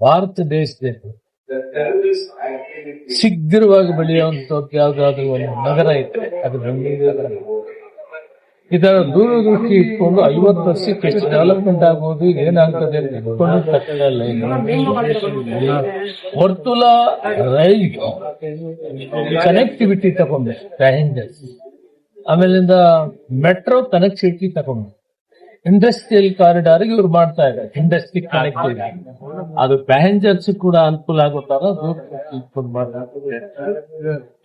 ಭಾರತ ದೇಶದಲ್ಲಿ ಶೀಘ್ರವಾಗಿ ಬೆಳೆಯುವಂತ ಯಾವುದಾದ್ರೂ ಒಂದು ನಗರ ಇದೆ ಅದು ಬೆಂಗಳೂರು. ಇದರ ದೂರದೃಷ್ಟಿ ಇಟ್ಕೊಂಡು ಐವತ್ತು ವರ್ಷಕ್ಕೆ ಎಷ್ಟು ಡೆವಲಪ್ಮೆಂಟ್ ಆಗ್ಬೋದು ಏನಾಗ್ತದೆ ಅಂತ ಇಟ್ಕೊಂಡು ಕಟ್ಟಡಲ್ಲ ವರ್ತುಲ ರೈಲ್ ಕನೆಕ್ಟಿವಿಟಿ ತಗೊಂಡೆ ಪ್ಯಾಸೆಂಜರ್ಸ್ ಆಮೇಲಿಂದ ಮೆಟ್ರೋ ಕನೆಕ್ಟಿವಿಟಿ ತಗೊಂಡು. ಇಂಡಸ್ಟ್ರಿಯಲ್ ಕಾರಿಡಾರ್ ಇವ್ರು ಮಾಡ್ತಾ ಇದ್ದಾರೆ ಇಂಡಸ್ಟ್ರಿ ಕನೆಕ್ಟಿವಿಟಿ ಅದು ಪ್ಯಾಸೆಂಜರ್ಸ್ ಕೂಡ ಅನುಕೂಲ ಆಗೋ ತರ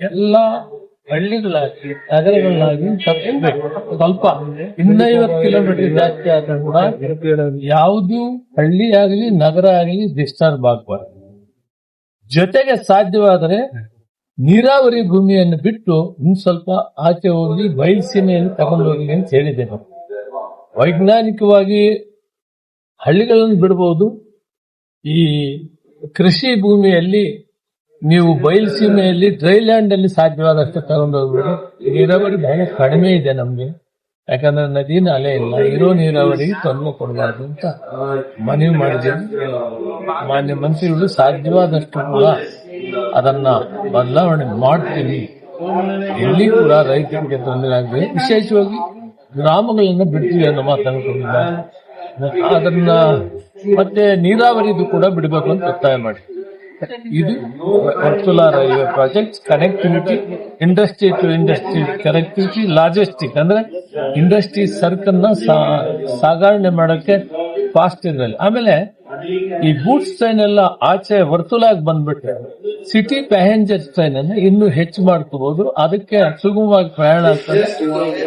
ಎಲ್ಲ ಹಳ್ಳಿಗಳಾಗಿ, ನಗರಗಳಾಗಿ ಸ್ವಲ್ಪ ಇನ್ನೈವತ್ತು ಕಿಲೋಮೀಟರ್ ಜಾಸ್ತಿ ಆದ್ರೂ ಕೂಡ ಯಾವುದು ಹಳ್ಳಿ ಆಗಲಿ, ನಗರ ಆಗಲಿ ಡಿಸ್ಟರ್ಬ್ ಆಗಬಾರ್ದು. ಜೊತೆಗೆ ಸಾಧ್ಯವಾದರೆ ನೀರಾವರಿ ಭೂಮಿಯನ್ನು ಬಿಟ್ಟು ಇನ್ನು ಸ್ವಲ್ಪ ಆಚೆ ಹೋಗಿ ಬಯಲುಸೀಮೆಯನ್ನು ತಗೊಂಡು ಹೋಗಿ ಅಂತ ಹೇಳಿದ್ದೇನೆ ವೈಜ್ಞಾನಿಕವಾಗಿ ಹಳ್ಳಿಗಳನ್ನು ಬಿಡಬಹುದು ಈ ಕೃಷಿ ಭೂಮಿಯಲ್ಲಿ ನೀವು ಬಯಲುಸೀಮೆಯಲ್ಲಿ ಡ್ರೈ ಲ್ಯಾಂಡ್ ಅಲ್ಲಿ ಸಾಧ್ಯವಾದಷ್ಟು ತಗೊಂಡು ಹೋಗ್ಬೋದು ನೀರಾವರಿ ಬಹಳ ಕಡಿಮೆ ಇದೆ ನಮ್ಗೆ. ಯಾಕಂದ್ರೆ ನದಿ ನಾಲೆ ಇಲ್ಲ, ಇರೋ ನೀರಾವರಿ ತೊಂದರೆ ಕೊಡಬಾರ್ದು ಅಂತ ಮನವಿ ಮಾಡಿದ್ದೀನಿ ಮಾನ್ಯ ಮಂತ್ರಿಗಳು ಸಾಧ್ಯವಾದಷ್ಟು ಕೂಡ ಅದನ್ನ ಬದಲಾವಣೆ ಮಾಡ್ತೀವಿ. ಎಲ್ಲಿ ಕೂಡ ರೈತರಿಗೆ ತೊಂದರೆ ಆಗಬೇಕು ವಿಶೇಷವಾಗಿ ಗ್ರಾಮಗಳನ್ನ ಬಿಡ್ತೀವಿ ಅನ್ನೋ ಮಾತನ್ನು ಅದನ್ನ ಮತ್ತೆ ನೀರಾವರಿದು ಕೂಡ ಬಿಡಬೇಕು ಅಂತ ಒತ್ತಾಯ ಮಾಡಿ ಇದು ವರ್ತುಲ railway project connectivity industry to industry connectivity logistic ಅಂದ್ರೆ ಇಂಡಸ್ಟ್ರಿ ಸರ್ಕಲ್ ಸಾ- ಸಾಗಣೆ ಮಾಡೋಕೆ ಫಾಸ್ಟ್ ಇದ್ರಲ್ಲಿ ಆಮೇಲೆ ಈ ಗೂಡ್ಸ್ ಟ್ರೈನ್ ಎಲ್ಲ ಆಚೆ ವರ್ತುಲಾಗಿ ಬಂದ್ಬಿಟ್ರೆ ಸಿಟಿ ಪ್ಯಾಸೆಂಜರ್ ಟ್ರೈನ್ ಅನ್ನ ಇನ್ನೂ ಹೆಚ್ಚು ಮಾಡ್ಕೋಬಹುದು ಅದಕ್ಕೆ ಸುಗಮವಾಗಿ ಪ್ರಯಾಣ ಆಗ್ತದೆ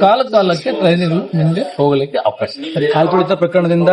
ಕಾಲ ಕಾಲಕ್ಕೆ ಟ್ರೈನ್ಗಳು ಮುಂದೆ ಹೋಗ್ಲಿಕ್ಕೆ ಅವಕಾಶ ಇದೆ. ಪ್ರಕರಣದಿಂದ